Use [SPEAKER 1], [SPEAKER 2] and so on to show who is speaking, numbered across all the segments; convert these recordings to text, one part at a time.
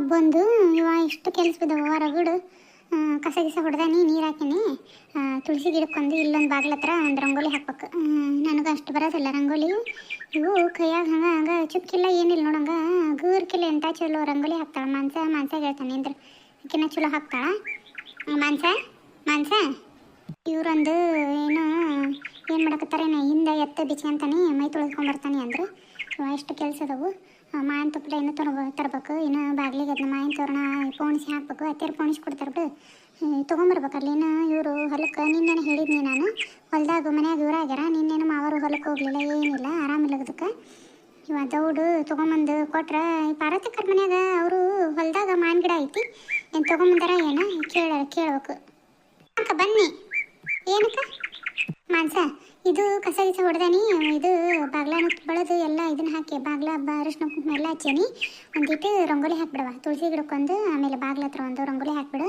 [SPEAKER 1] ಹಬ್ಬೊಂದು ಇವ ಎಷ್ಟು ಕೆಲಸ ಬಿದ್ದವ ರಗಡು. ಕಸ ಗಿಸ ಹೊಡೆದಾನಿ, ನೀರು ಹಾಕಿನಿ. ತುಳಸಿ ಗಿಡಕ್ಕೊಂದು ಇಲ್ಲೊಂದು ಬಾಗ್ಲ ಹತ್ರ ಒಂದು ರಂಗೋಲಿ ಹಾಕ್ಬೇಕು. ನನಗೆ ಅಷ್ಟು ಬರೋದಿಲ್ಲ ರಂಗೋಲಿ. ಇವು ಕೈಯಾಗ ಹಂಗೆ ಹಂಗೆ, ಚುಕ್ಕಿಲ್ಲ, ಏನಿಲ್ಲ ನೋಡಂಗ. ಗೂರ್ಕಿಲ್ಲ ಎಂತ ಚಲೋ ರಂಗೋಲಿ ಹಾಕ್ತಾಳೆ. ಮಾನ್ಸ ಮಾನ್ಸ ಹೇಳ್ತಾನೆ ಅಂದ್ರೆ ಆಕಿನ ಚಲೋ ಹಾಕ್ತಾಳ. ಮಾನ್ಸ ಮಾನ್ಸ ಇವರೊಂದು ಏನು ಏನು ಮಾಡಕತ್ತಾರೇನ, ಹಿಂದೆ ಎತ್ತ ಬಿಚ್ಕೊಂತಾನೆ ಮೈ ತೊಳ್ಕೊಂಬರ್ತಾನೆ ಅಂದ್ರೆ. ಎಷ್ಟು ಕೆಲಸ ಅದಾವು ಮಾಯನ್ ತುಪ್ಪಲ ಏನು ತರಬ, ತರಬೇಕು. ಇನ್ನು ಬಾಗಿಲಿಗೆ ಅದನ್ನ ಮಾವಿನ ತೋರಣ ಪೋಣಿಸಿ ಹಾಕ್ಬೇಕು. ಅತ್ತೆರು ಪೋಣಿಸಿ ಕೊಡ್ತಾರೆ ಬಿಡು. ತೊಗೊಂಬರ್ಬೇಕಲ್ಲಿ. ಇನ್ನು ಇವರು ಹೊಲಕ್ಕೆ ನಿನ್ನೇನು ಹೇಳಿದ್ನಿ ನಾನು. ಹೊಲ್ದಾಗ ಮನ್ಯಾಗ ಇವ್ರು ಆಗ್ಯಾರ. ನಿನ್ನೇನು ಮಾವರು ಹೊಲಕ್ಕೆ ಹೋಗಲಿಲ್ಲ, ಏನಿಲ್ಲ. ಆರಾಮಿಲ್ಲದಕ್ಕೆ ಇವ ದೌಡು ತೊಗೊಂಬಂದು ಕೊಟ್ರೆ, ಈ ಕರ್ ಮನ್ಯಾಗ ಅವರು ಹೊಲ್ದಾಗ ಮಾವಿನ ಗಿಡ ಐತಿ. ಏನು ತೊಗೊಂಬಂದಾರ ಏನ? ಕೇಳ, ಕೇಳ್ಬೇಕು. ಅಕ್ಕ ಬನ್ನಿ. ಏನಕ್ಕ? ಮಾನ್ಸ ಇದು ಕಸ ಗಿಸ ಹೊಡೆದಾನಿ, ಇದು ಬಾಗ್ಲಾನ ಬಳದು ಎಲ್ಲ ಇದನ್ನ ಹಾಕಿ, ಬಾಗ್ಲ ಅರಿಶಿನ ಕುಂಕುಮ ಎಲ್ಲ ಹಚ್ಚೇನಿ. ಒಂದಿಟ್ಟು ರಂಗೋಲಿ ಹಾಕ್ಬಿಡವ ತುಳಸಿ ಗಿಡಕ್ಕೊಂದು ಆಮೇಲೆ ಬಾಗ್ಲ ಹತ್ರ ಒಂದು ರಂಗೋಲಿ ಹಾಕ್ಬಿಡು.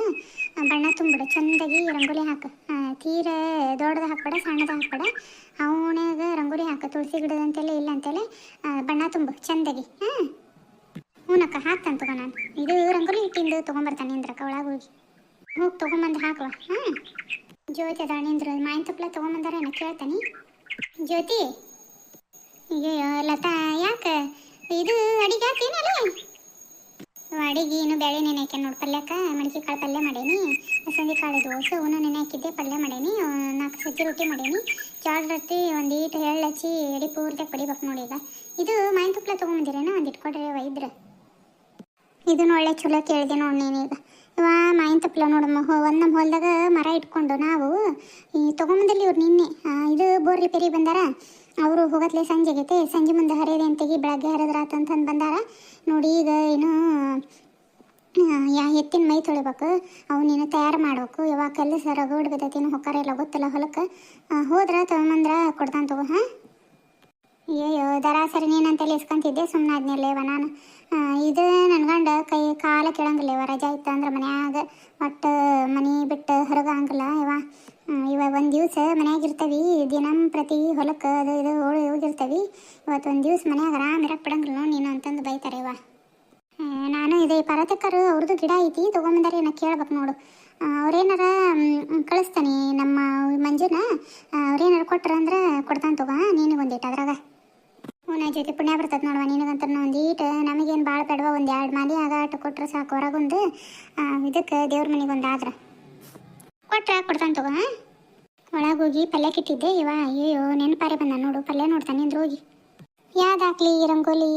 [SPEAKER 1] ಬಣ್ಣ ತುಂಬಿಡು. ಚಂದಾಗಿ ರಂಗೋಲಿ ಹಾಕು. ತೀರ ದೊಡ್ಡದು ಹಾಕ್ಬೇಡ, ಸಣ್ಣದು ಹಾಕ್ಬೇಡ. ಅವನಾಗ ರಂಗೋಲಿ ಹಾಕು. ತುಳಸಿ ಗಿಡದಂತೆಲ್ಲ ಇಲ್ಲ ಅಂತೇಳಿ ಬಣ್ಣ ತುಂಬು ಚಂದಾಗಿ, ಹಾಂ? ಹೂನಕ್ಕ, ಹಾಕ್ತಾನೆ ತಗೋ ನಾನು. ಇದು ರಂಗೋಲಿ ಹಿಟ್ಟಿಂದು ತೊಗೊಂಬರ್ತಾನೆ ಅಂದ್ರಕ್ಕ, ಒಳಗೆ ಹೋಗಿ. ಹೋಗಿ ತೊಗೊಂಬಂದು ಹಾಕುವ ಹಾಂ? ಜ್ಯೋತಿ ಅದಾಳ ನಿಂದ್ರು ಮಾವಿನ ತುಪ್ಪಲ ತಗೊಂಬಂದಾರ ಏನೋ ಕೇಳ್ತಾನೆ. ಜ್ಯೋತಿ ಅಯ್ಯೋ ಲತಾ, ಯಾಕೆ? ಇದು ಅಡಿಗೆ ಹಾಕೇನಲ್ಲ ಅಡಿಗೆ ಏನು ಬೇಳೆ ನೆನೆ ನೋಡಿ ಪಲ್ಯಕ್ಕೆ ಮಡಿಕೆ ಕಾಳು ಪಲ್ಯ ಮಾಡೇನಿ. ಸಂಜೆ ಕಾಳು ದೋಸೆ ಅವನು ನೆನೆ ಹಾಕಿದ್ದೆ, ಪಲ್ಯ ಮಾಡೇನಿ. ನಾಲ್ಕು ಸಜ್ಜಿ ರೊಟ್ಟಿ ಮಾಡೇನಿ. ಜೋಳ ರೊಟ್ಟಿ, ಒಂದು ಈಟು ಎಳ್ಳು ಹಚ್ಚಿ, ಎಡಿ ಪೂರ್ತಿ ಪಡಿಬೇಕು ನೋಡಿ ಈಗ. ಇದು ಮಾಯಿನ ತುಪ್ಪಲ ತೊಗೊಂಬಂದಿರೇನೋ? ಒಂದು ಇಟ್ಕೊಡ್ರಿ ಒಯ್ದ್ರೆ ಇದನ್ನ ಒಳ್ಳೆ ಚಲೋ ಕೇಳಿದೆ ನೋಡಿ ನೀನೀಗ ಇವ ಮಾವಿನ ತಪ್ಪಲ ನೋಡಮ್ಮ. ಒಂದು ನಮ್ಮ ಹೊಲದಾಗ ಮರ ಇಟ್ಕೊಂಡು ನಾವು ಈ ತೊಗೊಂಬಂದಲ್ಲಿ ಇವ್ರು ನಿನ್ನೆ ಇದು ಬೋರ್ ರಿಪೇರಿ ಬಂದಾರ. ಅವರು ಹೋಗತ್ಲೆ ಸಂಜೆ ಆಗೈತೆ ಸಂಜೆ ಮುಂದೆ ಹರಿಯದೆ ತೆಗಿ ಬೆಳಗ್ಗೆ ಹರಿದ್ರಾತ ಅಂತಂದು ಬಂದಾರ. ನೋಡಿ ಈಗ ಏನು ಯಾ, ಎತ್ತಿನ ಮೈ ತೊಳಿಬೇಕು. ಅವನೇನು ತಯಾರು ಮಾಡ್ಬೇಕು. ಯಾವಾಗ ಕೆಲಸ ರಗಡ್ ಬಿದ್ದೈತೇನು ಹೊಕ್ಕಾರ ಇಲ್ಲ, ಗೊತ್ತಿಲ್ಲ ಹೊಲಕ್ಕೆ. ಹೋದ್ರೆ ತೊಗೊಂಬಂದ್ರ ಕೊಡ್ತಾನೆ ತಗೋ, ಹಾಂ? ಅಯ್ಯೋ ದರಾಸರಿ ನೀನಂತೇಳಿ ಇಸ್ಕೊಂತಿದ್ದೆ ಸುಮ್ಮನೆ ಆದ್ನಿಲ್ಲವ ನಾನು. ಇದು ನನ್ನ ಗಂಡ ಕೈ ಕಾಲ ಕೇಳಂಗಿಲ್ಲ ಇವ. ರಜಾ ಇತ್ತು ಅಂದ್ರೆ ಮನ್ಯಾಗ ಒಟ್ಟು ಮನೆ ಬಿಟ್ಟು ಹೊರಗೆ ಹಂಗಿಲ್ಲ ಇವ. ಇವ ಒಂದು ದಿವಸ ಮನ್ಯಾಗ ಇರ್ತವಿ, ದಿನಂ ಪ್ರತಿ ಹೊಲಕ್ಕೆ ಅದು ಇದು ಹೋಳಿ ಹೋಗಿರ್ತವಿ ಇವತ್ತು ಒಂದು ದಿವಸ ಮನ್ಯಾಗ ಆರಾಮ್ ಇರಕ್ಕೆ ಬಿಡಂಗಿಲ್ಲ ನೀನು ಅಂತಂದು ಬೈತಾರೆ ಇವ. ನಾನು ಇದೇ ಪರತಕ್ಕರು ಅವ್ರದ್ದು ಗಿಡ ಐತಿ, ತೊಗೊಂಬಂದಾರೆ ನಾ ಕೇಳ್ಬೇಕು ನೋಡು. ಅವ್ರೇನಾರ ಕಳಿಸ್ತಾನೆ ನಮ್ಮ ಮಂಜುನ. ಅವ್ರೇನಾರ ಕೊಟ್ರ ಅಂದ್ರೆ ಕೊಡ್ತಾನೆ ತಗೋ ನೀನು ಒಂದಿಟ್ಟು ಅದ್ರಾಗ. ಹ್ಞೂ ಜೊತೆ ಪುಣ್ಯ ಬರ್ತದೆ ನೋಡುವ ನಿನಗಂತ ಒಂದೀಟು ನಮಗೇನು ಭಾಳ ಬೇಡವ ಒಂದು ಎರಡು ಮಾಲಿ ಆಗ ಆಟ ಕೊಟ್ರೆ ಸಾಕು. ಹೊರಗೊಂದು ಇದಕ್ಕೆ ದೇವ್ರ ಮನೆಗೆ ಒಂದು ಆದ್ರೆ. ಕೊಟ್ರೆ, ಕೊಡ್ತಾನೆ ತಗೋ ಒಳಗೆ ಹೋಗಿ ಪಲ್ಯ ಕಿಟ್ಟಿದ್ದೆ. ಇವ ಅಯ್ಯೋ ನೆನಪಾರೆ ಬಂದ ನೋಡು. ಪಲ್ಯ ನೋಡ್ತಾನೆ ಅಂದ್ರೆ ಹೋಗಿ. ಯಾವ್ದಾಕ್ಲಿ ರಂಗೋಲಿ?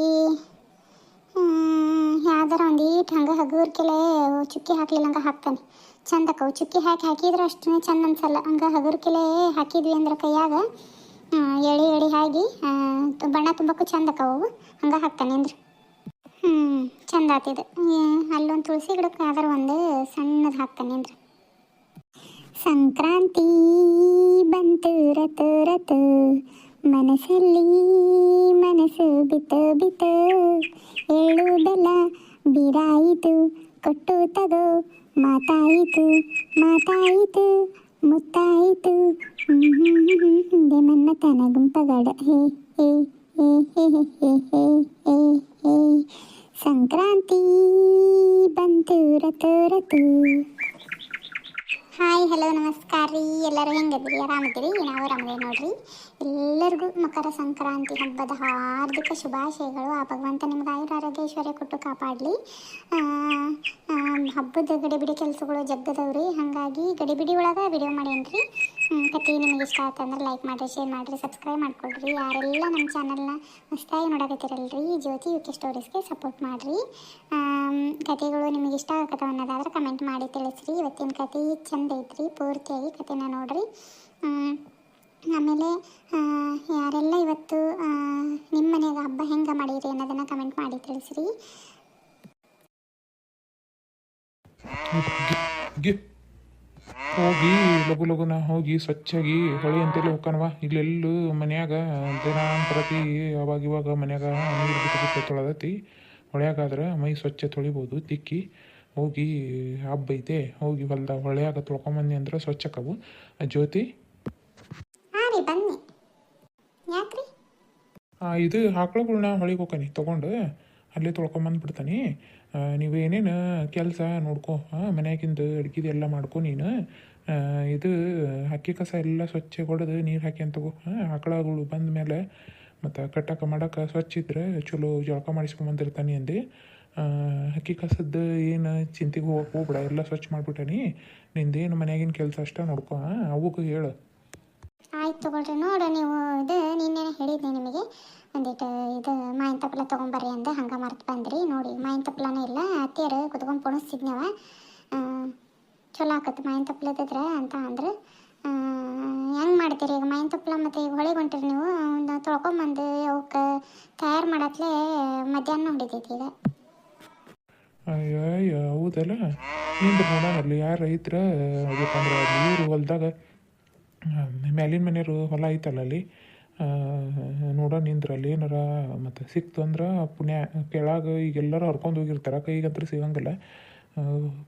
[SPEAKER 1] ಯಾವ್ದಾರ ಒಂದು ಈಟ್. ಹಂಗೆ ಹಗುರ್ಕೆಲೆ ಚುಕ್ಕಿ ಹಾಕ್ಲಿಲ್ಲ ಹಂಗೆ ಹಾಕ್ತಾನೆ. ಚಂದಕ್ಕವು ಚುಕ್ಕಿ ಹಾಕಿ ಹಾಕಿದ್ರೆ ಅಷ್ಟೇ ಚಂದ ಅನ್ಸಲ್ಲ. ಹಂಗೆ ಹಗುರ್ಕೆಲೆ ಹಾಕಿದ್ವಿ ಅಂದ್ರೆ ಕೈಯಾಗ. ಎಳಿ ಎಳಿ ತ- ಬಣ್ಣ ತುಂಬಕ್ಕೂ ಚಂದ ಅಕ್ಕವು ಹಂಗೆ ಹಾಕ್ತಾನೆ ಅಂದ್ರೆ. ಹ್ಞೂ ಚಂದ ಆತಿದ್. ಅಲ್ಲೊಂದು ತುಳಸಿ ಗಿಡಕ್ಕೆ ಯಾವ್ದಾರ ಒಂದು ಸಣ್ಣದು ಹಾಕ್ತಾನೆ ಅಂದ್ರೆ. ಸಂಕ್ರಾಂತಿ ಬಂತು ರತ ರತ ಮನಸ್ಸಲ್ಲಿ ಮನಸ್ಸು ಬಿತ್ತು ಬಿತ್ತು. ಹೇಳುವುದಲ್ಲ ಬಿರಾಯಿತು ಕೊಟ್ಟು ತಗೋ. ಮಾತಾಯಿತು ಮಾತಾಯಿತು. ಮುತ್ತಾಯಿತು. ಹಿಂದೆ ಮನ್ನತನ ಗುಂಪಗಡ ಹೇ ಹೇ ಹೇ ಹೇ ಹೇ ಹೇ ಹೇ ಹೇ ಸಂಕ್ರಾಂತಿ ಬಂತು ರತು ರತು ಹಾಯ್, ಹಲೋ, ನಮಸ್ಕಾರ ರೀ. ಎಲ್ಲರೂ ಹೆಂಗದ್ರಿ ಆರಾಮದಿರಿ ನಾವು ಆರಾಮದೇ ನೋಡ್ರಿ. ಎಲ್ಲರಿಗೂ ಮಕರ ಸಂಕ್ರಾಂತಿ ಹಬ್ಬದ ಹಾರ್ದಿಕ ಶುಭಾಶಯಗಳು. ಆ ಭಗವಂತ ನಿಮ್ಗೆ ಆಯುರ ಕೊಟ್ಟು ಕಾಪಾಡಲಿ. ಹಬ್ಬದ ಗಡಿಬಿಡಿ ಕೆಲಸಗಳು ಜಗ್ಗದವ್ರಿ. ಹಾಗಾಗಿ ಗಡಿಬಿಡಿ ಒಳಗೆ ವಿಡಿಯೋ ಮಾಡೇನ್ರಿ ಕತೆ ನಿಮಗೆ ಇಷ್ಟ ಆಯ್ತಂದ್ರೆ ಲೈಕ್ ಮಾಡಿರಿ ಶೇರ್ ಮಾಡಿರಿ ಸಬ್ಸ್ಕ್ರೈಬ್ ಮಾಡ್ಕೊಳ್ರಿ ಯಾರೆಲ್ಲ ನಮ್ಮ ಚಾನಲ್ನ ಹೊಸ್ದಾಗಿ ನೋಡಕತ್ತಿರಲ್ರಿ, ಜ್ಯೋತಿ ಯುಕೆ ಸ್ಟೋರೀಸ್ಗೆ ಸಪೋರ್ಟ್ ಮಾಡಿರಿ. ಕತೆಗಳು ನಿಮಗೆ ಇಷ್ಟ ಆಗತ್ತವ ಅನ್ನೋದಾದ್ರೆ ಕಮೆಂಟ್ ಮಾಡಿ ತಿಳಿಸ್ರಿ. ಇವತ್ತಿನ ಕತೆ ಚಂದ ಐತ್ರಿ, ಪೂರ್ತಿಯಾಗಿ ಕತೆನ ನೋಡ್ರಿ. ಆಮೇಲೆ ಯಾರೆಲ್ಲ ಇವತ್ತು ನಿಮ್ಮ ಮನೆಯಾಗ ಹಬ್ಬ ಹೆಂಗೆ ಮಾಡಿರಿ ಅನ್ನೋದನ್ನು ಕಮೆಂಟ್ ಮಾಡಿ ತಿಳಿಸ್ರಿ.
[SPEAKER 2] ಹೋಗಿ ಲಘು ಲಘುನ ಹೋಗಿ, ಸ್ವಚ್ಛಾಗಿ ಹೊಳಿ ಅಂತೇಳಿ ಹೋಗ್ಕನವ ಇಲ್ಲೆಲ್ಲೂ ಮನ್ಯಾಗ ದಿನ ಪ್ರತಿ ಅವಾಗ ಇವಾಗ ಮನ್ಯಾಗ ನೀರು ಬಿಟ್ಟು ಬಿಟ್ಟು ತೊಳೆದತಿ. ಹೊಳೆಯಾಗಾದ್ರೆ ಮೈ ಸ್ವಚ್ಛ ತೊಳಿಬೋದು, ತಿಕ್ಕಿ. ಹೋಗಿ, ಹಬ್ಬ ಐತೆ. ಹೋಗಿ ಹೊಲ್ದಾಗ ಹೊಳೆಯಾಗ ತೊಳ್ಕೊಂಬಂದಿ ಅಂದ್ರೆ ಸ್ವಚ್ಛಕ್ಕವು ಜ್ಯೋತಿ ಆ, ಇದು ಆಕಳುಗಳ್ನ ಹೊಳಿಗೆ ತಗೊಂಡು ತೊಗೊಂಡು ಅಲ್ಲೇ ತೊಳ್ಕೊಂಬಂದ್ಬಿಡ್ತಾನೆ ನೀವು ಏನೇನು ಕೆಲಸ ನೋಡ್ಕೊ ಹಾಂ ಮನ್ಯಾಗಿಂದ ಅಡ್ಗಿದು ಎಲ್ಲ ಮಾಡ್ಕೊ ನೀನು. ಇದು ಹಕ್ಕಿ ಕಸ ಎಲ್ಲ ಸ್ವಚ್ಛ ಹೊಡೆದು ನೀರು ಹಾಕಿ ಅಂತ ತಗೋ ಹಾಂ ಆಕಳಗಳು ಬಂದ ಮೇಲೆ ಮತ್ತು ಕಟ್ಟಕ್ಕೆ ಮಾಡಕ್ಕೆ ಸ್ವಚ್ಛ ಇದ್ರೆ ಚಲೋ ಜಳಕ ಮಾಡಿಸ್ಕೊಂಬಂದಿರ್ತಾನೆ ಅಂದು. ಹಕ್ಕಿ ಕಸದ್ದು ಏನು ಚಿಂತೆಗೆ ಹೋಗಕ್ಕೆ ಹೋಗ್ಬೇಡ ಎಲ್ಲ ಸ್ವಚ್ಛ ಮಾಡಿಬಿಟ್ಟಾನಿ. ನಿಂದೇನು ಮನೆಯಾಗಿನ ಕೆಲಸ ಅಷ್ಟೇ ನೋಡ್ಕೊ ಹಾಂ ಅವಕ್ಕೆ ಹೇಳು.
[SPEAKER 1] ಆಯ್ತು ತಗೊಳ್ರಿ, ನೋಡು ನೀವು ಇದು ನಿನ್ನೆ ಹೇಳಿದ್ದೆ ನಿಮಗೆ. ಒಂದಿಟ್ಟು ಇದು ಮಾವಿನ ತಪ್ಪಲ ತೊಗೊಂಬರ್ರಿ ಅಂದೆ, ಹಂಗೆ ಮರ್ತು ಬಂದ್ರಿ. ನೋಡಿ ಮಾವಿನ ತಪ್ಪಲನೇ ಇಲ್ಲ, ಅತ್ತಿಯರು ಕುತ್ಕೊಂಡು ಪುಣಿಸ್ತಿದ್ನವ. ಚಲೋ ಆಕತ್ತು ಮಾವಿನ ತಪ್ಪಲ ಇದ್ದಿದ್ರೆ ಅಂತ ಅಂದ್ರೆ. ಹೆಂಗೆ ಮಾಡ್ತೀರಿ ಈಗ ಮಾವಿನ ತಪ್ಪಲ ಮತ್ತು ಈಗ ಹೊಳೆ ಹೊಂಟಿರಿ ನೀವು? ಒಂದು ತೊಳ್ಕೊಂಬಂದು ಅವಕ್ಕೆ ತಯಾರು ಮಾಡತ್ಲೇ ಮಧ್ಯಾಹ್ನ ಹೊಡಿತೈತಿ ಈಗ.
[SPEAKER 2] ಅಯ್ಯೋ ಹೌದಲ್ಲ? ನಿಂದು ಅಲ್ಲಿ ಯಾರು ರೈತರ ಅದಕ್ಕಂದ್ರೆ ಇವರು ಹೊಲದಾಗ ಮ್ಯಾಲಿನ ಮನೆಯವರು ಹೊಲ ಐತಲ್ಲ ಅಲ್ಲಿ? ನೋಡೋ ನೋಡೋಣ ನಿಂದ್ರ, ಅಲ್ಲಿ ಏನಾರ ಮತ್ತು ಸಿಕ್ತು ಅಂದ್ರೆ ಪುಣ್ಯ, ಕೆಳಗೆ ಈಗ ಎಲ್ಲರೂ ಹರ್ಕೊಂಡು ಹೋಗಿರ್ತಾರೆ, ಕೈಗಂತರೂ ಸಿಗಂಗಿಲ್ಲ.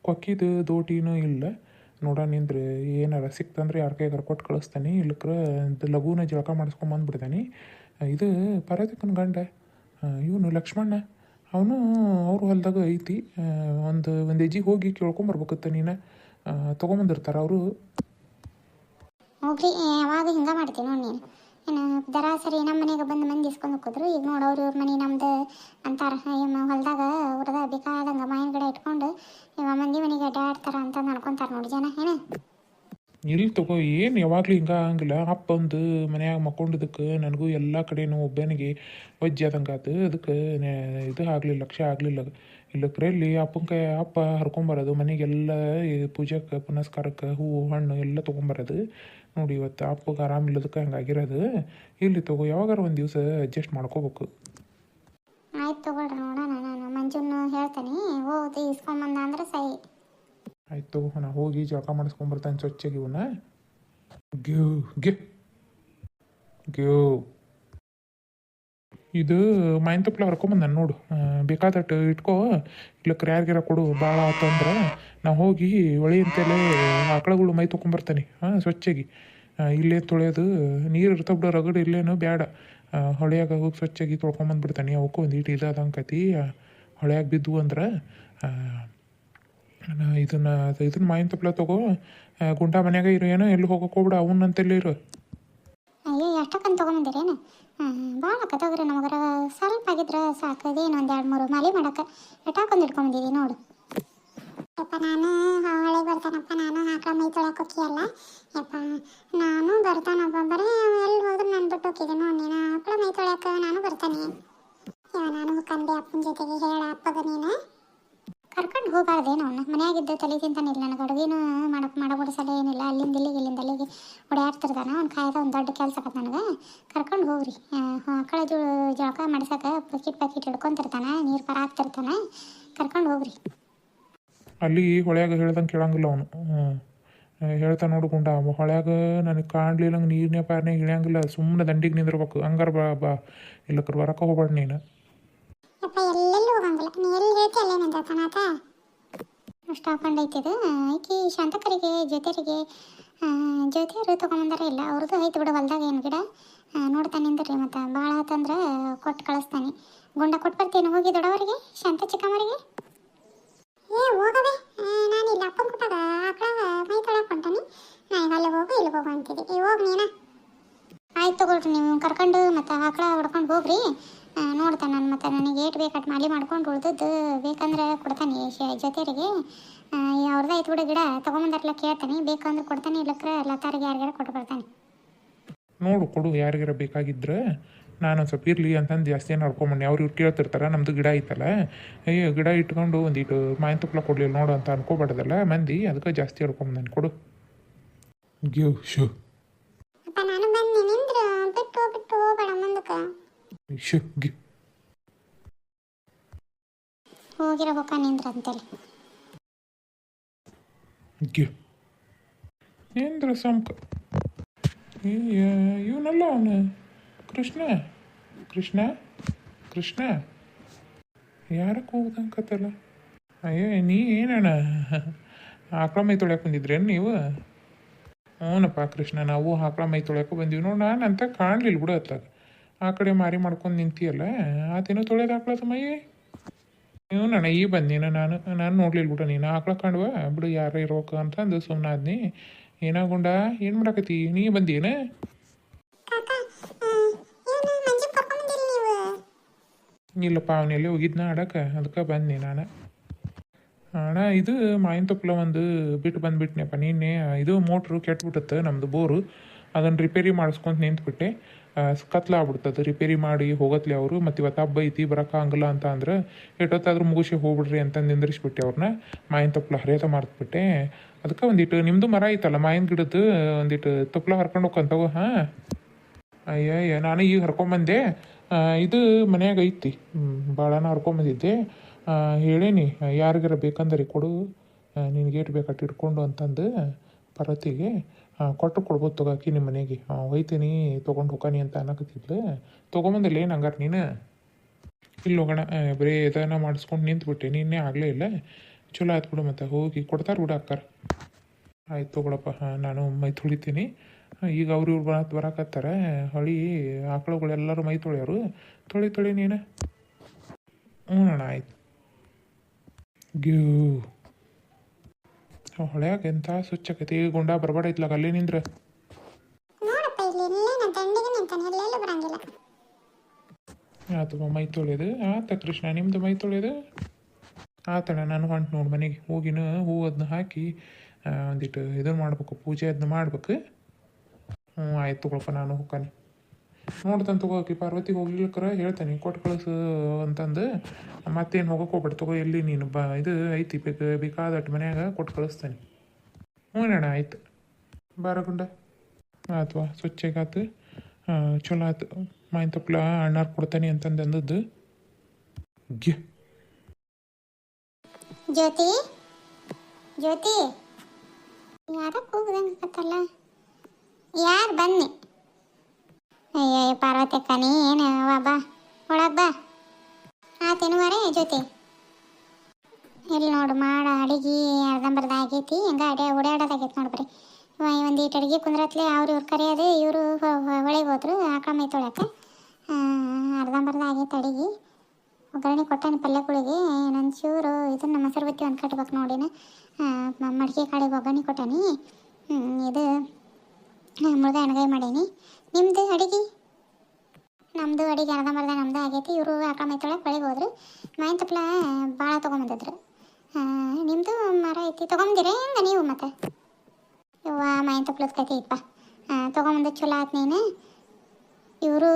[SPEAKER 2] ಕೊಕ್ಕಿದು ದೋಟಿನೂ ಇಲ್ಲ. ನೋಡೋ ನಿಂದ್ರೆ, ಏನಾರ ಸಿಕ್ತಂದ್ರೆ ಯಾರ ಕೈಗಾರ ಕೊಟ್ಟು ಕಳಿಸ್ತಾನೆ, ಇಲ್ಲಕ್ರ ಲಘುನ ಜಳಕ ಮಾಡಿಸ್ಕೊಂಬಂದ್ಬಿಡ್ತಾನೆ ಇದು ಪರದಕ್ಕನ ಗಂಡ ಇವನು ಲಕ್ಷ್ಮಣ್ಣ. ಅವನು ಅವ್ರ ಹೊಲದಾಗ ಐತಿ ಒಂದು ಒಂದು ಎಜಿಗೆ ಹೋಗಿ ಕೇಳ್ಕೊಂಬರ್ಬೇಕತ್ತ ನೀನು. ತೊಗೊಂಬಂದಿರ್ತಾರೆ ಅವರು.
[SPEAKER 1] ಹೋಗ್ರಿ ಯಾವಾಗ ಹಿಂಗೆ ಮಾಡ್ತೀನಿ ನೋಡಿ ನೀನು. ಏನು ಸರಿ ನಮ್ಮ ಮನೆಗೆ ಬಂದು ಮಂದಿ ಇಸ್ಕೊಂಡು ಹೋಗಿದ್ರು ಈಗ ನೋಡು ಅವ್ರ ಇವ್ರ ಮನೆ ನಮ್ದು ಅಂತಾರ. ಹೊಲದಾಗ ಊರದ ಬೇಕಾದಂಗೆ ಮಾವಿನ ಗಿಡ ಇಟ್ಕೊಂಡು ಇವ ಮಂದಿ ಮನೆಗೆ ಅಡ್ಡಾಡ್ತಾರ ಅಂತ ಅನ್ಕೊಂತಾರ ನೋಡಿ ಜನ, ಏನ?
[SPEAKER 2] ಇಲ್ಲಿ ತಗೋ, ಏನು ಯಾವಾಗಲೂ ಹಿಂಗೆ ಆಗಂಗಿಲ್ಲ. ಅಪ್ಪ ಒಂದು ಮನ್ಯಾಗ ಮಕ್ಕೊಂಡಿದ್ದಕ್ಕೆ ನನಗೂ ಎಲ್ಲ ಕಡೆನೂ ಒಬ್ಬನಿಗೆ ವಜ್ಜೆ ಆದಂಗೆ ಆತು. ಅದಕ್ಕೆ ಇದು ಆಗಲಿಲ್ಲ ಲಕ್ಷ್ಯ ಆಗಲಿಲ್ಲ. ಇಲ್ಲಕ್ರೆ ಇಲ್ಲಿ ಅಪ್ಪನ ಕೈ, ಅಪ್ಪ ಹರ್ಕೊಂಬರೋದು ಮನೆಗೆಲ್ಲ ಪೂಜೆಗೆ ಪುನಸ್ಕಾರಕ್ಕೆ ಹೂವು, ಹಣ್ಣು ಎಲ್ಲ ತೊಗೊಂಬರೋದು ನೋಡಿ ಇವತ್ತು ಅಪ್ಪಗೆ ಆರಾಮಿಲ್ಲದಕ್ಕೆ ಹಂಗಾಗಿರೋದು ಇಲ್ಲಿ ತಗೋ ಯಾವಾಗಾರ ಒಂದು ದಿವಸ ಅಡ್ಜಸ್ಟ್ ಮಾಡ್ಕೋಬೇಕು.
[SPEAKER 1] ಆಯ್ತು ತಗೊಳ್ರಿ ನೋಡೋಣ ನಾನು ಮಂಜುನು ಹೇಳ್ತಾನೆ. ಹೋಗಿ ಇಸ್ಕೊಂಬಂದ ಅಂದ್ರೆ ಸೈ
[SPEAKER 2] ಆಯ್ತು ನಾ ಹೋಗಿ ಜಳಕ ಮಾಡಿಸ್ಕೊಂಬರ್ತಾನೆ ಸ್ವಚ್ಛಗೆ ಇವನ್ನ. ಗ್ಯೂ ಗ್ಯೂ ಗ್ಯೂ. ಇದು ಮಾಯಿನ ತಪ್ಪಲ ಹರ್ಕೊಂಬಂದ ನೋಡು. ಬೇಕಾದಟ್ಟು ಇಟ್ಕೋ. ಇಲ್ಲ ಯಾರಿಗಾರ ಕೊಡು ಭಾಳ ಆತಂದ್ರೆ ನಾ ಹೋಗಿ ಹೊಳಿ ಅಂತಲೇ ಆಕಳಗಳು ಮೈ ತೊಗೊಂಬರ್ತಾನೆ ಹಾಂ, ಸ್ವಚ್ಛಾಗಿ. ಇಲ್ಲೇ ತೊಳೆಯೋದು ನೀರು ಇರ್ತಾವ ಬಿಡೋ, ರಗಡು ಇಲ್ಲೇನು ಬೇಡ ಹೊಳೆಯಾಗ ಹೋಗಿ ಸ್ವಚ್ಛಾಗಿ ತೊಳ್ಕೊಂಬಂದ್ಬಿಡ್ತಾನೆ ಅವಕ್ಕೂ ಒಂದು ಇಟ್ಟು ಇದಾದಂಗೆ ಕತಿ ಹೊಳ್ಯಾಗ ಬಿದ್ದು ಅಂದ್ರೆ ಇದನ್ನು ಇದನ್ನ ಮಾವಿನ ತಪ್ಪಲ ತಗೋ. ಗುಂಡಾ ಮನ್ಯಾಗ ಇರೋ, ಏನೋ ಎಲ್ಲಿ ಹೋಗೋಕೆ ಹೋಗ್ಬಿಡ ಅವನಂತೆಲ್ಲ ಇರು.
[SPEAKER 1] ಅಯ್ಯೋ ಎಷ್ಟಕ್ಕಂತ ತೊಗೊಂಬಂದಿರೇನು ಭಾಳ ಆಕತ್ತೋಗ್ರಿ ನಮಗರ ಸ್ವಲ್ಪ ಆಗಿದ್ರೆ ಸಾಕು. ಅದೇನು ಒಂದು ಎರಡು ಮೂರು ಮಾಲಿ ಮಾಡಕ್ಕೆ ಎಟಾಕೊಂದು ಇಟ್ಕೊಂಬಂದಿದ್ದೀವಿ ನೋಡು. ಯಪ್ಪ ನಾನು ಹೊಳೆ ಬರ್ತಾನಪ್ಪ. ನಾನು ಆಕಳ ಮೈ ತೊಳಕ್ಕೆ ಹೋಗಿಯಲ್ಲ ಯಪ್ಪ ನಾನು ಬರ್ತಾನಪ್ಪ. ಬರೀ ಎಲ್ಲಿ ಹೋದ್ರೆ ನಾನು ಬಿಟ್ಟು ಹೋಗಿದ್ದೆ ನೋಡಿ ನೀನು. ಮೈ ತೊಳ್ಯಾಕ. ನಾನು ಬರ್ತಾನೆ. ಇವ ನಾನು ಕಂಡೆ ಅಪ್ಪನ ಜೊತೆಗೆ ಹೇಳ ಅಪ್ಪಗ ನೀನು. ಕರ್ಕೊಂಡು ಹೋಗಬಾರ್ದೇನು. ಅವನ್ನ ಮನೆಯಾಗಿದ್ದ ತಲೆ ತಿಂತಾನಿಲ್ಲ ನನಗೆ ಅಡುಗೆನೂ ಮಾಡಕ್ಕೆ ಸಲ ಏನಿಲ್ಲ. ಅಲ್ಲಿಂದ ಇಲ್ಲಿಗೆ, ಇಲ್ಲಿಂದ ಅಲ್ಲಿಗೆ ಓಡಾಡ್ತಿರ್ತಾನ. ಅವ್ನು ಕಾಯ್ದ ಒಂದು ದೊಡ್ಡ ಕೆಲಸ ಆಗತ್ತೆ ನನಗೆ. ಕರ್ಕೊಂಡು ಹೋಗ್ರಿ. ಆಕಳ ಜೋ ಜಳಕ ಮಾಡ್ಸಕ್ಕೆ ಪ್ಯಾಕೆಟ್ ಪ್ಯಾಕೆಟ್ ಹಿಡ್ಕೊಂತಿರ್ತಾನೆ. ನೀರು ಪರ ಹಾಕ್ತಿರ್ತಾನೆ. ಕರ್ಕೊಂಡು ಹೋಗ್ರಿ.
[SPEAKER 2] ಅಲ್ಲಿ ಹೊಳ್ಯಾಗ ಹೇಳ್ದಂಗೆ ಕೇಳಂಗಿಲ್ಲ ಅವನು. ಹೇಳ್ತಾ ನೋಡ್ಕೊಂಡ ಹೊಳೆಯಾಗ ನನಗೆ ಕಾಣ್ಲಿಲ್ಲ ನೀರನೇ ಪಾರನೇ ಇಳಿಯಂಗಿಲ್ಲ. ಸುಮ್ಮನೆ ದಂಡಿಗೆ ನಿಂದಿರ್ಬೇಕು. ಹಂಗಾರ ಬಾ ಬಾ. ಇಲ್ಲಕ್ರ ಬರಕ್ಕೆ ಹೋಗ್ಬೇಡ ನೀನು.
[SPEAKER 1] ಯಪ್ಪ ಎಲ್ಲೆಲ್ಲೂ ಹೋಗಂಗಿಲ್ಲ. ನೀ ಎಲ್ಲಿ ಹೇಳ್ತಿ ಅಲ್ಲೇ ನಿಂತಾನಾತ ಅಷ್ಟು ಹಾಕೊಂಡೈತಿದು ಆಕಿ ಶಾಂತಕರಿಗೆ ಜೊತೆರಿಗೆ ಜ್ಯೋತಿಯರು ತೊಗೊಂಬಂದಾರ ಇಲ್ಲ. ಅವ್ರದ್ದು ಐತೆ ಬಿಡು ಹೊಲ್ದಾಗ ಏನು ಗಿಡ. ನೋಡ್ತಾನೆ ನಿಂದ್ರಿ ಮತ್ತು. ಭಾಳ ಆತಂದ್ರೆ ಕೊಟ್ಟು ಕಳಿಸ್ತಾನೆ. ಗುಂಡ ಕೊಟ್ಟು ಬರ್ತೀನಿ ಹೋಗಿ ದೊಡ್ಡವರಿಗೆ ಶಾಂತ ಚಿಕ್ಕಮ್ಮರಿಗೆ? ಏ ಹೋಗವೆ ನಾನು ಇಲ್ಲ ಅಪ್ಪನ ಕೊಟ್ಟಾಗ ಆಕಳ ಮೈ ತೊಳಕ್ಕೆ ಹೊಂಟಾನಿ. ನಾ ಈಗ ಅಲ್ಲಿ ಹೋಗು ಇಲ್ಲಿ ಹೋಗು ಅಂತಿದ್ದೆ. ಈ ಹೋಗಿ ನೀನ. ಆಯ್ತು ತಗೊಳ್ರಿ ನೀವು ಕರ್ಕೊಂಡು ಮತ್ತೆ ಆಕಳ ಹೊಡ್ಕೊಂಡು ಹೋಗ್ರಿ. ನೋಡ್ತಾನೆ ನಾನು ಮತ್ತು ನನಗೆ ಏಟ್ ಬೇಕಾಟ್ ಮಾಲಿ ಮಾಡ್ಕೊಂಡು ಉಳ್ದದ್ದು. ಬೇಕಂದ್ರೆ ಕೊಡ್ತಾನೆ ಶ- ಜೊತೆಯರಿಗೆ ಅವ್ರದ್ದು ಐತೆ ಬಿಡು ಗಿಡ ತೊಗೊಂಬಂದಟ್ಲ ಕೇಳ್ತಾನೆ. ಬೇಕಂದ್ರೆ ಕೊಡ್ತಾನೆ ಇಲ್ಲಕ್ರೆ ಲತಾರಿಗೆ ಯಾರಿಗಾರ ಕೊಟ್ಟು ಬರ್ತಾನೆ.
[SPEAKER 2] ನೋಡು ಕೊಡು ಯಾರಿಗಾರ ಬೇಕಾಗಿದ್ರೆ. ನಾನು ಒಂದು ಸ್ವಲ್ಪ ಇರಲಿ ಅಂತಂದು ಜಾಸ್ತಿ ಏನು ನಡ್ಕೊಂಬಂಡಿ ಅವ್ರು ಇವ್ರು ಕೇಳ್ತಿರ್ತಾರೆ ನಮ್ಮದು ಗಿಡ ಐತಲ್ಲ. ಅಯ್ಯೋ ಗಿಡ ಇಟ್ಕೊಂಡು ಒಂದಿಟ್ಟು ಮಾಯಿನ ತುಪ್ಪಲ ಕೊಡಲಿಲ್ಲ ನೋಡು ಅಂತ ಅನ್ಕೋಬಾರ್ದಲ್ಲ. ಮಂದಿ ಅದಕ್ಕೆ ಜಾಸ್ತಿ ಹಿಡ್ಕೊಂಬಂದಾನೆ ಕೊಡು. ಗ್ಯೂ ಶೂ.
[SPEAKER 1] ಅಪ್ಪ ನಾನು
[SPEAKER 2] ಗ್ಯೂ
[SPEAKER 1] ಹೋಗಿರೋ ಹೊಕ್ಕ ನಿಂದ್ರ ಅಂತೇಳಿ
[SPEAKER 2] ಗ್ಯೂ ಏನ್ರ ಸಂಕ ಇವನಲ್ಲ ಅವನು? ಕೃಷ್ಣ? ಕೃಷ್ಣ? ಕೃಷ್ಣ? ಯಾರಕ್ಕೆ ಹೋಗ್ದಂಕತ್ತಲ್ಲ ಅಯ್ಯೋ ನೀ ಏನಣ್ಣ? ಆಕಳ ಮೈ ತೊಳ್ಯಾಕೆ ಬಂದಿದ್ರೇನು ನೀವು? ಹ್ಞೂನಪ್ಪ ಕೃಷ್ಣ ನಾವು ಆಕಳ ಮೈ ತೊಳ್ಯಾಕೆ ಬಂದೀವಿ ನೋಡಿ ನಾನು ಅಂತ ಕಾಣಲಿಲ್ಲ ಬಿಡು ಅತ್ತಾಗ. ಆ ಕಡೆ ಮಾರಿ ಮಾಡ್ಕೊಂಡು ನಿಂತಿಯಲ್ಲ ಆತೇನೋ ತೊಳೆದು ಹಾಕ್ಳದ ಮೈ ನೀವು ನಾನು ಈಗ ಬಂದಿನ ನಾನು ನಾನು ನೋಡ್ಲಿಲ್ಲ ಬಿಡು ನೀನು ಆಕಳ ಕಂಡ್ವ ಬಿಡು ಯಾರು ಇರೋಕ ಅಂತಂದು ಸುಮ್ಮನಾದ್ನಿ ಏನಾಗುಂಡ ಏನು ಮಾಡಾಕತ್ತಿ? ನೀ ಬಂದೇನ ಇಲ್ಲಪ್ಪ ಅವನೆಲ್ಲಿ ಹೋಗಿದ್ನ ಆಡಕ್ಕೆ ಅದಕ್ಕೆ ಬಂದೆ ನಾನು. ಅಣ್ಣ ಇದು ಮಾಯಿನ ತುಪ್ಪಲ ಒಂದು ಬಿಟ್ಟು ಬಂದ್ಬಿಟ್ನೆಪ್ಪ ನಿನ್ನೆ ಇದು ಮೋಟ್ರು ಕೆಟ್ಬಿಟ್ಟತ್ತೆ ನಮ್ಮದು ಬೋರು ಅದನ್ನು ರಿಪೇರಿ ಮಾಡಿಸ್ಕೊಂತ ನಿಂತ್ಬಿಟ್ಟೆ. ಕತ್ಲಾಗ್ಬಿಡ್ತದೆ ರಿಪೇರಿ ಮಾಡಿ ಹೋಗತ್ಲಿ ಅವರು. ಮತ್ತು ಇವತ್ತು ಹಬ್ಬ ಐತಿ ಬರೋಕ್ಕಾಗಲ್ಲ ಅಂತ ಅಂದ್ರೆ ಎಷ್ಟೊತ್ತಾದ್ರೂ ಮುಗಿಸಿ ಹೋಗ್ಬಿಡ್ರಿ ಅಂತ ನಿಂದ್ರಿಸ್ಬಿಟ್ಟೆ ಅವ್ರನ್ನ ಮಾಯಿನ ತಪ್ಪಲ ಹರಿಯತ ಮಾರ್ತ್ಬಿಟ್ಟೆ. ಅದಕ್ಕೆ ಒಂದಿಟ್ಟು ನಿಮ್ಮದು ಮರ ಐತಲ್ಲ ಮಾಯಿನ ಗಿಡದ್ದು? ಒಂದಿಟ್ಟು ತಪ್ಪಲ ಹರ್ಕೊಂಡು ಹೋಗ್ಕಂತಗೋ ಹಾಂ? ಅಯ್ಯಯ್ಯ, ನಾನು ಈಗ ಹರ್ಕೊಂಬಂದೆ. ಇದು ಮನ್ಯಾಗ ಐತಿ. ಭಾಳನ ಹರ್ಕೊಂಬಂದಿದ್ದೆ. ಹೇಳೇನಿ, ಯಾರಿಗಾರ ಬೇಕಂದ್ರೆ ಕೊಡು. ನಿನಗೆ ಏಟ್ ಬೇಕಾಟ್ ಇಟ್ಕೊಂಡು ಅಂತಂದು ಪರತಿಗೆ. ಕೊಟ್ಟು ಕೊಡ್ಬೋದು ತಗೋಕಿ ನಿಮ್ಮ ಮನೆಗೆ. ಒಯ್ತೀನಿ ತೊಗೊಂಡು ಹೋಗಾನಿ ಅಂತ ಅನ್ನಕತ್ತಿದ್ಲು. ತೊಗೊಂಬಂದಿಲ್ಲ ಏನು ಹಂಗಾರೆ ನೀನು? ಇಲ್ಲಿ ಹೋಗೋಣ. ಬರೀ ಇದನ್ನ ಮಾಡಿಸ್ಕೊಂಡು ನಿಂತ್ಬಿಟ್ಟೆ. ನಿನ್ನೆ ಆಗಲೇ ಇಲ್ಲ? ಚಲೋ ಆಯ್ತು ಬಿಡು ಮತ್ತೆ, ಹೋಗಿ ಕೊಡ್ತಾರೆ ಬಿಡು ಅಕ್ಕಾರ. ಆಯ್ತು ತೊಗೊಳಪ್ಪ. ಹಾಂ ನಾನು ಮೈ ತೊಳಿತೀನಿ. ಈಗ ಅವ್ರು ಇವ್ರು ಬರ ಬರಕತ್ತಾರೆ. ಹೊಳಿ ಆಕಳುಗಳೆಲ್ಲರೂ ಮೈ ತೊಳೆಯೋರು. ತೊಳಿ ತೊಳಿ ನೀನು. ಹ್ಞೂ ಅಣ್ಣ, ಆಯ್ತು. ಗ್ಯೂ. ಹೊಳ್ಯಾಗ ಎಂಥ ಈಗ ಗುಂಡ ಬರಬೇಡೈತ್ಲಾಗ ಅಲ್ಲಿ ನಿಂದ್ರೆ.
[SPEAKER 1] ನೋಡಪ್ಪ ಇಲ್ಲಿ ಇಲ್ಲೇ ನನ್ನ ದಂಡಿಗೆ ನಿಂತಾನೆ ಎಲ್ಲೆಲ್ಲೂ ಬರಂಗಿಲ್ಲ.
[SPEAKER 2] ಆತು ಮೈ ತೊಳೆದು? ಆತ ಕೃಷ್ಣ ನಿಮ್ಮದು ಮೈ ತೊಳೆಯೋದು ಆತಣ ನಾನು ಹೊಂಟು ನೋಡಿ ಮನೆಗೆ. ಹೋಗಿನ ಹೂ ಅದನ್ನ ಹಾಕಿ ಒಂದಿಟ್ಟು ಇದನ್ನು ಮಾಡ್ಬೇಕು ಪೂಜೆ ಅದನ್ನ ಮಾಡ್ಬೇಕು. ಹ್ಞೂ ಆಯ್ತು ತಗೊಳಪ್ಪ ನಾನು ಹೋಗ್ತಾನೆ ನೋಡ್ತಾನೆ ತಗೋಕಿ ಪಾರ್ವತಿ ಹೋಗ್ಲಿಕ್ಕರ ಹೇಳ್ತಾನೆ ಕೊಟ್ಟು ಕಳಿಸು ಅಂತಂದು. ಮತ್ತೇನು ಹೋಗಕ್ಕೆ ಹೋಗ್ಬೇಡ ತಗೋ, ಎಲ್ಲಿ ನೀನು ಬ, ಇದು ಐತಿ, ಬೇಕು ಬೇಕಾದಟ್ಟು ಮನ್ಯಾಗ ಕೊಟ್ಟು ಕಳಿಸ್ತಾನೆ. ಹ್ಞೂ ಅಣ್ಣ, ಆಯ್ತು. ಬಾರಗುಂಡ ಆತ್ವಾ, ಸ್ವಚ್ಛಗಾತು ಚಲೋ ಆಯ್ತು ಮಾಯಿನ ತಪ್ಪಲ ಅಣ್ಣಾರು ಕೊಡ್ತಾನೆ ಅಂತಂದು ಅಂದದ್ದು. ಗ್ಯ
[SPEAKER 1] ಜ್ಯೋತಿ? ಜ್ಯೋತಿ? ಯಾರ ಕೂಗ್ದಂಗೆ ಯಾರು ಬನ್ನಿ? ಅಯ್ಯೋ ಪಾರ್ವತಕ್ಕ ನೀ ಏನು? ಬಾ. ಒಳಗೆ ಬಾ. ಆತೇನು ಮರೆ ಜೊತೆ ಇಲ್ಲಿ ನೋಡು, ಮಾಡ, ಅಡಿಗೆ, ಅರ್ಧಂಬರ್ಧ ಆಗೈತಿ. ಹಂಗ ಅಡಿ, ಓಡಾಡೋದಾಗೈತಿ ನೋಡ್ಬರಿ ಬರೀ. ಒಂದು ಈಟ್ ಅಡಿಗೆ ಕುಂದ್ರತ್ಲೆ ಅವ್ರು ಇವ್ರು ಕರೆಯೋದು ಇವರು ಹೊಳೆಗೆ ಹೋದ್ರು ಆಕಳ ಮೈ ತೊಳ್ಯಾಕ ಅರ್ಧಂಬರ್ಧ ಆಗೈತೆ ಅಡಿಗೆ. ಒಗ್ಗರಣೆ ಕೊಟ್ಟಾನೆ ಪಲ್ಯಗಳಿಗೆ ಚೂರು ಇದನ್ನ ಮೊಸರು ಬತ್ತಿ ಒಂದು ಕಟ್ಬೇಕು ನೋಡಿನ. ಮಡಿಕೆ ಕಾಳಿಗೆ ಒಗ್ಗರಣೆ ಕೊಟ್ಟಾನಿ. ಇದು ಮುಳುಗ ಎಣ್ಗಾಯಿ ಮಾಡೀನಿ. ನಿಮ್ಮದು ಅಡಿಗೆ? ನಮ್ಮದು ಅಡಿಗೆ ಅರ್ಧಂಬರ್ಧ ನಮ್ಮದು ಆಗೈತಿ. ಇವರು ಆಕಳ ಮೈ ತೊಳಕ್ಕೆ ಬೆಳಗ್ಗೆ ಹೋದ್ರು. ಮಾವಿನ ತಪ್ಪಲ ಭಾಳ ತೊಗೊಂಬಂದಿದ್ರು. ನಿಮ್ಮದು ಮರ ಐತಿ. ತೊಗೊಂಬಂದಿರ ಹೆಂಗೆ ನೀವು ಮತ್ತೆ? ಇವ ಮೈನ್ ತಪ್ಪಲದ ಕತೆ ಇಪ್ಪ ತೊಗೊಂಬಂದು ಚಲೋ ಆತು ನೀನು. ಇವರು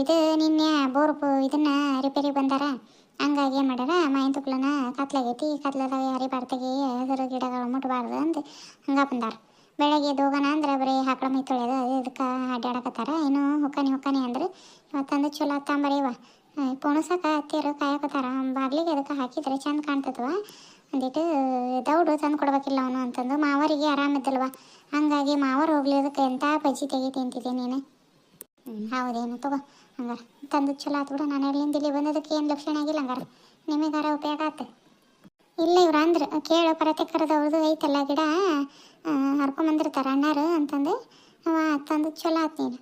[SPEAKER 1] ಇದು ನಿನ್ನೆ ಬೋರ್ ಇದನ್ನ ರಿಪೇರಿ ಬಂದಾರ. ಹಂಗಾಗಿ ಏನು ಮಾಡ್ಯಾರ? ಮಾಯಿನ ತುಪ್ಲನ ಕತ್ಲಾಗೈತಿ ಕತ್ಲದಾಗ ಯಾರಿ ಬಾರ್ತಗಿ, ಹಸಿರು, ಗಿಡಗಳು ಮುಟ್ಬಾರ್ದು ಅಂತ ಹಂಗೆ ಬಂದಾರ. ಬೆಳಗ್ಗೆ ಹೋಗೋಣ ಅಂದ್ರೆ ಬರೀ ಹಾಕಳ ಮೈ ತೊಳೆಯೋದು, ಅದು ಇದಕ್ಕೆ ಅಡ್ಡಾಡಕತ್ತಾರ. ಏನು ಹುಕ್ಕಾನಿ ಹುಕ್ಕಾನಿ ಅಂದ್ರೆ. ಇವತ್ತಂದು ಚಲೋ ಹತ್ತಂಬರೀವ ಪೋಣಸಕ ಹತ್ತಿರ ಕಾಯಕತ್ತಾರ. ಬಾಗ್ಲಿಗೆ ಅದಕ್ಕೆ ಹಾಕಿದ್ರೆ ಚಂದ ಕಾಣ್ತದವ. ಅಂದಿಟ್ಟು ದೌಡು ತಂದು ಕೊಡ್ಬೇಕಿಲ್ಲ ಅವನು ಅಂತಂದು. ಮಾವರಿಗೆ ಆರಾಮಿದ್ದಲ್ವ ಹಂಗಾಗಿ ಮಾವರು ಹೋಗ್ಲಿ ಅದಕ್ಕೆ ಎಂಥ ಬಜ್ಜಿ ತೆಗಿ ತಿಂತಿದ್ದೆ ನೀನು. ಹೌದೇನು ತಗೋ ಹಂಗಾರ. ತಂದು ಚಲೋ ಆತು ಬಿಡು. ನಾನು ಎಲ್ಲಿಂದ ಇಲ್ಲಿ ಬಂದದಕ್ಕೆ ಏನು ಲಕ್ಷಣ ಆಗಿಲ್ಲ ಹಂಗಾರ. ನಿಮಗಾರ ಉಪಯೋಗ ಆತು. ಇಲ್ಲ ಇವ್ರು ಅಂದ್ರೆ, ಕೇಳು ಪರತೆಕರದವ್ರದ್ದು ಐತಲ್ಲ ಗಿಡ ಹರ್ಕೊಂಬಂದಿರ್ತಾರೆ ಅಣ್ಣಾರು ಅಂತಂದು. ಅವ ತಂದು ಚಲೋ ಆತ್ ನೀನು.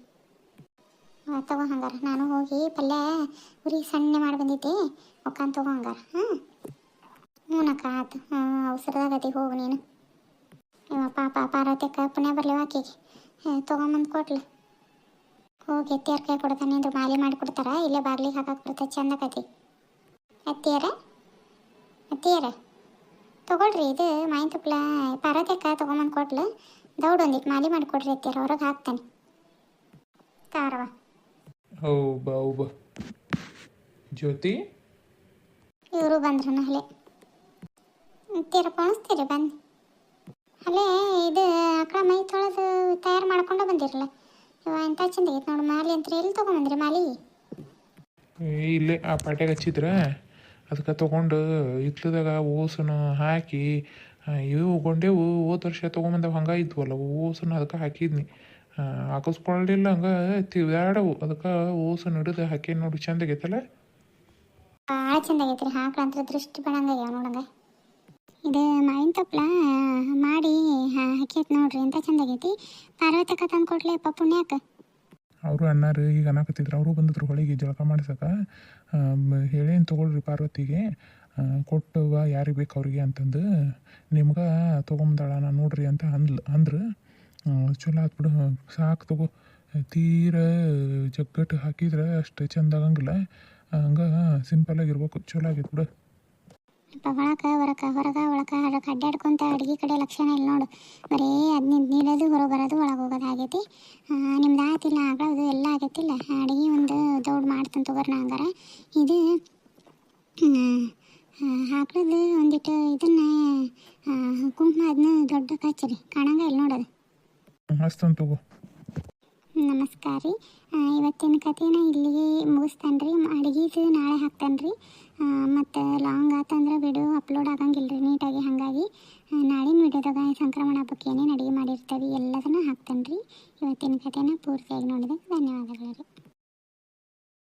[SPEAKER 1] ಅವ ತಗೋ ಹಂಗಾರ, ನಾನು ಹೋಗಿ ಪಲ್ಯ ಉರಿ ಸಣ್ಣ ಮಾಡಿ ಬಂದಿದ್ದೆ, ಒಕ್ಕನ್ ತಗೋ ಹಂಗಾರ ಹಾಂ ಹ್ಞೂನಕ್ಕ, ಆತು ಹ್ಞೂ ಅವಸರದಾಗತಿ ಹೋಗು ನೀನು. ಇವ ಪಾಪ ಪಾರ್ವತಿಯಕ್ಕ ಪುಣ್ಯ ಬರಲಿ ಆಕೆಗೆ. ತೊಗೊಂಬಂದು ಕೊಟ್ಲು. ಹೋಗಿ ಎತ್ತಿಯರ್ ಕೈ ಕೊಡ್ತಾನೆ ಅಂದ್ರೆ, ಮಾಲೆ ಮಾಡಿ ಕೊಡ್ತಾರ, ಇಲ್ಲೇ ಬಾಗ್ಲಿಗೆ ಹಾಕಕ್ಕೆ ಬರ್ತದೆ ಚಂದ ಕತಿ ಅತ್ತಿಯರ? ಅತ್ತಿಯರ? ತಗೊಳ್ರಿ ಇದು ಮಾಯಿನ ತುಪ್ಲ ಪಾರತಕ್ಕ ತೊಗೊಂಬಂದು ಕೊಟ್ಲು. ದೌಡ್ ಒಂದಿಟ್ಟು ಮಾಲೆ ಮಾಡಿ ಕೊಡ್ರಿ ಅತ್ತಿಯರ ಹೊರಗೆ ಹಾಕ್ತಾನೆ. ತಾರವ
[SPEAKER 2] ಹೌ ಬಾ ಬಾ ಜ್ಯೋತಿ?
[SPEAKER 1] ಇವರು ಬಂದ್ರನ ಅಲ್ಲೇ ಅತ್ತಿಯರ ಪೋಣಿಸ್ತೀರಿ ಬಂದು ಅಲ್ಲೇ ಇದು ಆಕಳ ಮೈ ತೊಳೆದು ತಯಾರು ಮಾಡ್ಕೊಂಡು ಬಂದಿರಲ್ಲ. ಇವ ಎಂತ ಚಂದ ಐತೆ ನೋಡು ಮಾಲಿ ಅಂತ ಎಲ್ಲಿ ತೊಗೊಂಬಂದ್ರಿ ಮಾಲಿ?
[SPEAKER 2] ಇಲ್ಲೇ ಆ ಪಾಟ್ಯಾಗ ಹಚ್ಚಿದ್ರ? ಅದಕ್ಕೆ ತೊಗೊಂಡು ಹಿತ್ಲದಾಗ ಓಸನು ಹಾಕಿ ಇವು ಗೊಂಡೆವು ಹೋದ ವರ್ಷ ತೊಗೊಂಬಂದವು. ಹಂಗೆ ಇದ್ವಲ್ಲ ಓಸನ ಅದಕ್ಕೆ ಹಾಕಿದ್ನಿ. ಹಾಕಿಸ್ಕೊಳ್ಳಿಲ್ಲ ಹಂಗೆ ತಿವ್ಯಾಡವು ಅದಕ್ಕೆ ಓಸನ ಹಿಡಿದು ಹಾಕಿ ನೋಡಿ, ಚಂದ ಆಗೈತಲ್ಲ?
[SPEAKER 1] ಇದು ಮಾವಿನ ತಪ್ಪಲ ಮಾಡಿ ಹಾಕೈತಿ ನೋಡ್ರಿ, ಎಂತ ಚಂದ ಆಗೈತಿ. ಪಾರ್ವತಕ್ಕ ತಂದು ಕೊಡ್ಲಿಪ್ಪ ಪುಣ್ಯಾಕ
[SPEAKER 2] ಅವರು ಅಣ್ಣಾರು ಈಗ ಅನ್ನಕತ್ತಿದ್ರು ಅವರು ಬಂದಿದ್ರು ಹೊಳಿಗೆ ಜಳಕ ಮಾಡ್ಸಕ್ಕೆ ಹೇಳೇನು ತೊಗೊಳ್ರಿ ಪಾರ್ವತಿಗೆ. ಕೊಟ್ಟವ ಯಾರಿಗೆ ಬೇಕು ಅವ್ರಿಗೆ ಅಂತಂದು. ನಿಮ್ಗೆ ತೊಗೊಂಬಂದಾಳ ನಾನು ನೋಡ್ರಿ ಅಂತ ಅಂದ್ಲು, ಅಂದ್ರೆ. ಚಲೋ ಆತ್ ಬಿಡು, ಸಾಕು ತಗೋ. ತೀರ ಜಗ್ಗಟ್ಟು ಹಾಕಿದ್ರೆ ಅಷ್ಟು ಚಂದ ಆಗಂಗಿಲ್ಲ. ಹಂಗೆ ಸಿಂಪಲಾಗಿರ್ಬೇಕು ಚಲೋ ಆಗಿತ್ತು ಬಿಡು.
[SPEAKER 1] ಅಪ್ಪ ಒಳಕ ಹೊರಕ ಹೊರಗ ಒಳಕ ಹೊರಕ ಅಡ್ಡಾಡ್ಕೊಂತ ಅಡುಗೆ ಕಡೆ ಲಕ್ಷಣ ಇಲ್ಲ ನೋಡು. ಬರೀ ಅದನ್ನ ನೀಡೋದು ಹೊರಗೆ ಬರೋದು ಒಳಗೆ ಹೋಗೋದು ಆಗೈತಿ. ನಿಮ್ದು ಆತಿಲ್ಲ ಆಗೋದು ಎಲ್ಲ ಆಗೈತಿಲ್ಲ ಅಡುಗೆ ಒಂದು ದೌಡ್ ಮಾಡ್ತಾನೆ ತಗೋರ್ನ ಹಂಗಾರೆ. ಇದು ಹಾಕೋದು ಒಂದಿಟ್ಟು ಇದನ್ನ ಕುಂಕುಮ ಅದನ್ನ ದೊಡ್ಡ ಕಚ್ಚರಿ ಕಾಣಂಗ ಇಲ್ಲ ನೋಡೋದು
[SPEAKER 2] ತಗೋ.
[SPEAKER 1] ನಮಸ್ಕಾರ. ರೀ ಇವತ್ತಿನ ಕಥೆನ ಇಲ್ಲಿಗೆ ಮುಗಿಸ್ತಾನೆ ರೀ ಅಡುಗೆದು ನಾಳೆ ಹಾಕ್ತಾನೆ ರೀ ಮತ್ತು ಲಾಂಗ್ ಆತಂದ್ರೆ ವಿಡಿಯೋ ಅಪ್ಲೋಡ್ ಆಗಂಗಿಲ್ಲ ರೀ ನೀಟಾಗಿ. ಹಾಗಾಗಿ ನಾಳಿನ ವಿಡಿಯೋದಾಗ ಸಂಕ್ರಮಣ ಹಬ್ಬಕ್ಕೆ ಏನೇನು ಅಡುಗೆ ಮಾಡಿರ್ತೀವಿ ಎಲ್ಲದನ್ನು ಹಾಕ್ತಾನೆ ರೀ ಇವತ್ತಿನ ಕಥೆನ ಪೂರ್ತಿಯಾಗಿ ನೋಡಿದಾಗ ಧನ್ಯವಾದಗಳು ರೀ.